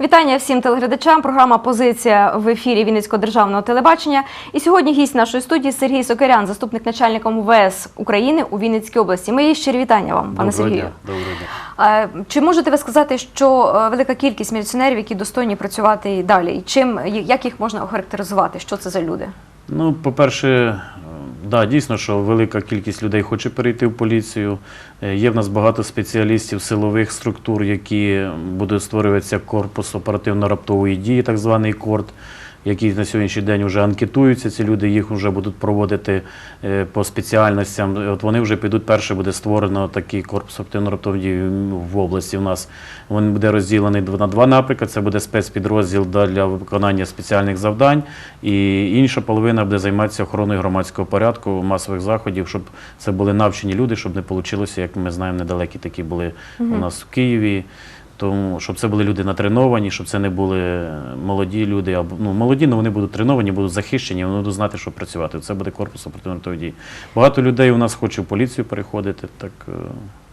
Вітання всім телеглядачам. Програма Позиція в ефірі Вінницького державного телебачення. І сьогодні гість нашої студії Сергій Сокирян, заступник начальника МВС України у Вінницькій області. Мої щирі вітання вам, пане Сергію. дня. Доброго дня. Чи можете ви сказати, що е, велика кількість міліціонерів, які достойні працювати і далі? І чим як їх можна охарактеризувати? Що це за люди? Ну, по-перше, да, дійсно, що велика кількість людей хоче перейти в поліцію. Е, Є в нас багато спеціалістів силових структур, які будуть створюватися корпус оперативно-раптової дії, так званий КОРД, які на сьогоднішній день вже анкетуються. Ці люди їх вже будуть проводити е, по спеціальностям. От вони вже підуть. Перше буде створено такий корпус оперативно-раптової дії в області. У нас він буде розділений на два напрямки. Це буде спецпідрозділ для виконання спеціальних завдань, і інша половина буде займатися охороною громадського порядку, масових заходів, щоб це були навчені люди, щоб не вийшло, як ми знаємо, недалекі такі були у нас в Києві. Тому щоб це були люди натреновані, щоб це не були молоді люди, або ну молоді, але вони будуть треновані, будуть захищені, вони будуть знати, що працювати. Це буде корпус оперативної дії. Багато людей у нас хоче в поліцію переходити. Так е,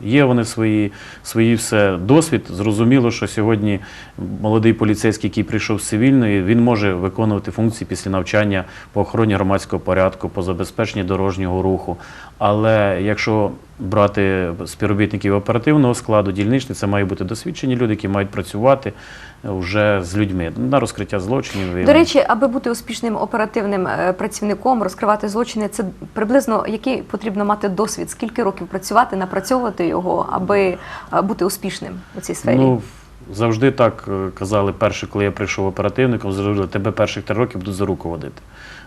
є вони свої, свої все досвід. Зрозуміло, що сьогодні молодий поліцейський, який прийшов з цивільної, він може виконувати функції після навчання по охороні громадського порядку, по забезпеченні дорожнього руху. Але якщо брати співробітників оперативного складу, дільничних, це мають бути досвідчені люди, які мають працювати вже з людьми на розкриття злочинів. До речі, аби бути успішним оперативним е, працівником, розкривати злочини, це приблизно який потрібно мати досвід, скільки років працювати, напрацьовувати його, аби е, бути успішним у цій сфері. Ну, завжди так е, казали, перше, коли я прийшов оперативником, завжди тебе перших три роки будуть за руку водити.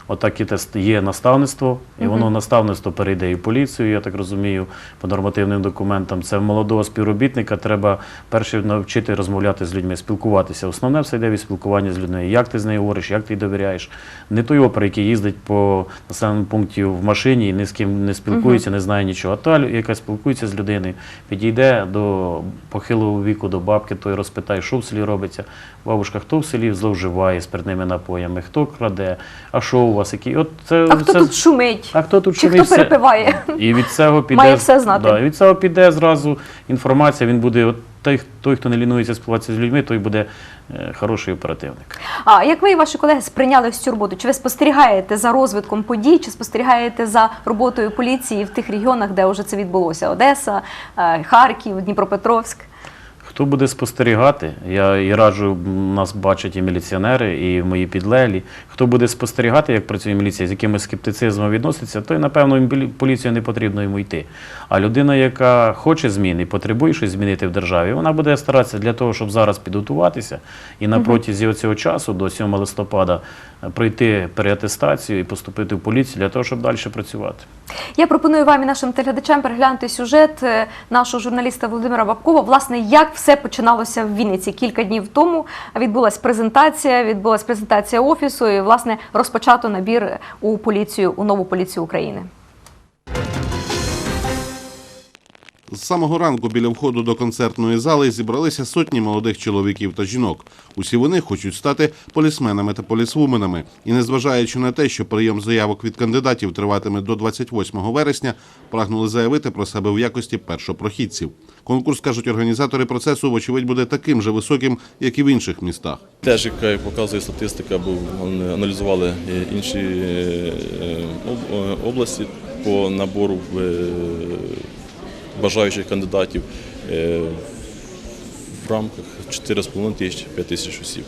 Отак і є наставництво, і воно наставництво перейде і в поліцію, я так розумію, по нормативним документам. Це молодого співробітника треба перше навчити розмовляти з людьми, спілкуватися. Основне все йде від спілкування з людьми. Як ти з нею говориш, як ти їй довіряєш. Не той опер, який їздить по населеному пункті в машині і ні з ким не спілкується, не знає нічого. А та, яка спілкується з людиною, підійде до похилого віку, до бабки, той розпитає, що в селі робиться. Бабушка, хто в селі зловживає спиртними напоями, хто краде, а що у вас, які. От це, а хто це... тут шумить? А хто тут Чи шумить? хто перепиває? І від цього піде Має все знати. Да, і від цього піде зразу інформація. Він буде, от той, той, хто не лінується спілкуватися з людьми, той буде е, хороший оперативник. А як ви і ваші колеги сприйняли всю роботу? Чи ви спостерігаєте за розвитком подій, чи спостерігаєте за роботою поліції в тих регіонах, де вже це відбулося? Одеса, е, Харків, Дніпропетровськ? Хто буде спостерігати, я і раджу, нас бачать і міліціонери, і мої підлеглі. Хто буде спостерігати, як працює міліція, з якимось скептицизмом відноситься, то й, напевно, поліцію не потрібно йому йти. А людина, яка хоче змін і потребує щось змінити в державі, вона буде старатися для того, щоб зараз підготуватися і на протязі цього часу, до 7 листопада, е, пройти переатестацію і поступити в поліцію для того, щоб далі працювати. Я пропоную вам і нашим телеглядачам переглянути сюжет е, нашого журналіста Володимира Бабкова. Власне, як все починалося в Вінниці кілька днів тому. Відбулася презентація, відбулася презентація офісу, і власне розпочато набір у поліцію у нову поліцію України. З самого ранку біля входу до концертної зали зібралися сотні молодих чоловіків та жінок. Усі вони хочуть стати полісменами та полісвуменами. І незважаючи на те, що прийом заявок від кандидатів триватиме до 28 вересня, прагнули заявити про себе в якості першопрохідців. Конкурс, кажуть організатори процесу, вочевидь буде таким же високим, як і в інших містах. Теж, як показує статистика, бо аналізували е, інші е, е, області по набору е, бажаючих кандидатів е, в рамках 4,5 тисяч 5 тисяч осіб.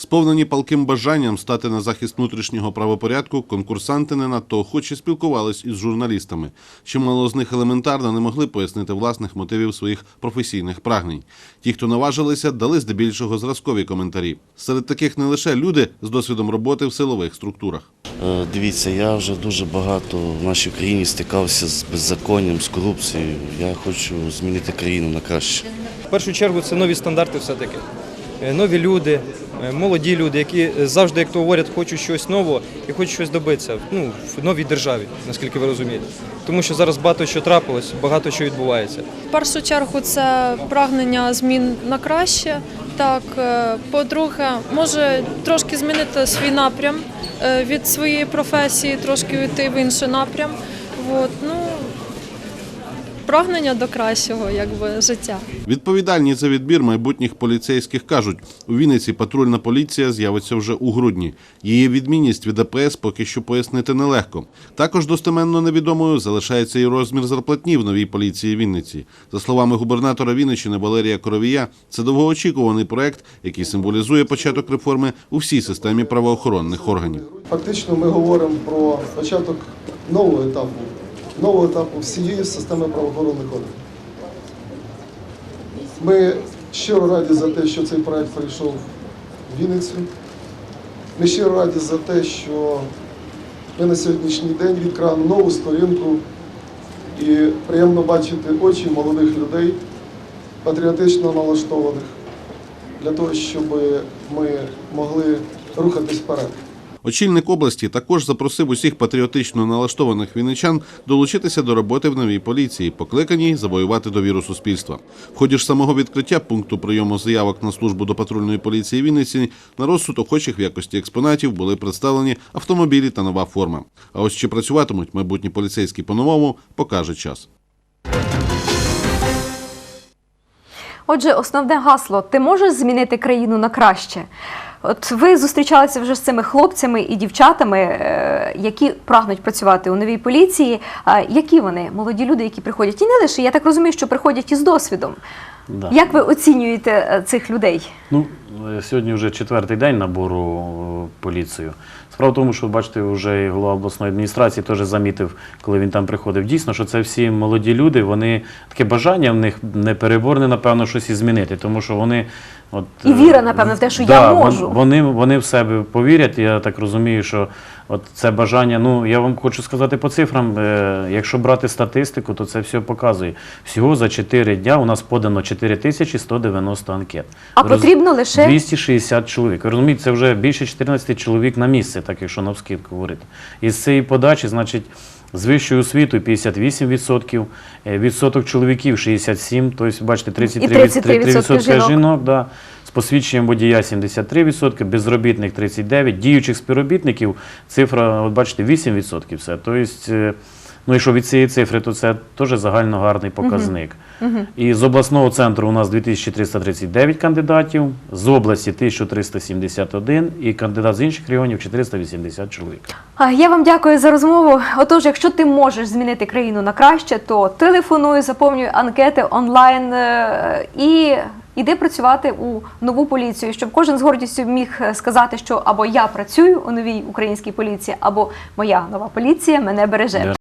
Сповнені палким бажанням стати на захист внутрішнього правопорядку, конкурсанти не надто охоче спілкувались із журналістами. Чимало з них елементарно не могли пояснити власних мотивів своїх професійних прагнень. Ті, хто наважилися, дали здебільшого зразкові коментарі. Серед таких не лише люди з досвідом роботи в силових структурах. Е, Дивіться, я вже дуже багато в нашій країні стикався з беззаконням, з корупцією. Я хочу змінити країну на краще. В першу чергу це нові стандарти все-таки. Е, Нові люди, е, молоді люди, які завжди, як то говорять, хочуть щось нового і хочуть щось добитися ну, в новій державі, наскільки ви розумієте. Тому що зараз багато що трапилось, багато що відбувається. В першу чергу це прагнення змін на краще. Так, е, по-друге, може трошки змінити свій напрям е, від своєї професії, трошки йти в інший напрям. От, ну, прагнення до кращого якби, життя. Відповідальні за відбір майбутніх поліцейських кажуть, у Вінниці патрульна поліція з'явиться вже у грудні. Її відмінність від АПС поки що пояснити нелегко. Також достеменно невідомою залишається і розмір зарплатні в новій поліції Вінниці. За словами губернатора Вінниччини Валерія Коровія, це довгоочікуваний проект, який символізує початок реформи у всій системі правоохоронних органів. Фактично ми говоримо про початок нового етапу, нового етапу всієї системи правоохоронних органів. Ми щиро раді за те, що цей проект прийшов в Вінницю. Ми щиро раді за те, що ми на сьогоднішній день відкриваємо нову сторінку і приємно бачити очі молодих людей, патріотично налаштованих, для того, щоб ми могли рухатись вперед. Очільник області також запросив усіх патріотично налаштованих вінничан долучитися до роботи в новій поліції, покликаній завоювати довіру суспільства. В ході ж самого відкриття пункту прийому заявок на службу до патрульної поліції Вінниці на розсуд охочих в якості експонатів були представлені автомобілі та нова форма. А ось чи працюватимуть майбутні поліцейські по-новому, покаже час. Отже, основне гасло: ти можеш змінити країну на краще. От ви зустрічалися вже з цими хлопцями і дівчатами, е, які прагнуть працювати у новій поліції. Які вони молоді люди, які приходять, і не лише я так розумію, що приходять із досвідом. Да. Як ви оцінюєте е, цих людей? Ну, е, сьогодні вже четвертий день набору в поліцію. Справа в тому, що бачите, вже і голова обласної адміністрації теж замітив, коли він там приходив. Дійсно, що це всі молоді люди, вони таке бажання в них непереборне, напевно, щось і змінити, тому що вони. От, І е, віра, напевно, в те, що я да, вон- можу. Вони, вони в себе повірять. Я так розумію, що от це бажання. Ну я вам хочу сказати по цифрам. Е, якщо брати статистику, то це все показує. Всього за 4 дня у нас подано 4190 анкет. А Роз- потрібно лише 260 чоловік. Ви розумієте, це вже більше 14 чоловік на місце, так якщо навскидку говорити. І з цієї подачі, значить, з вищою освітою 58%, е, відсоток чоловіків 67%, тобто, бачите, 33%, 33% жінок. жінок, да. з посвідченням водія 73%, безробітних 39%, діючих співробітників цифра, от бачите, 8% все. Тобто, е, ну і що від цієї цифри, то це теж загально гарний показник. І з обласного центру у нас 2339 кандидатів, з області 1371 і кандидат з інших регіонів 480 чоловік. А, Я вам дякую за розмову. Отож, якщо ти можеш змінити країну на краще, то телефонуй, заповнюй анкети онлайн е, і іди працювати у нову поліцію, щоб кожен з гордістю міг е, сказати, що або я працюю у новій українській поліції, або моя нова поліція мене береже.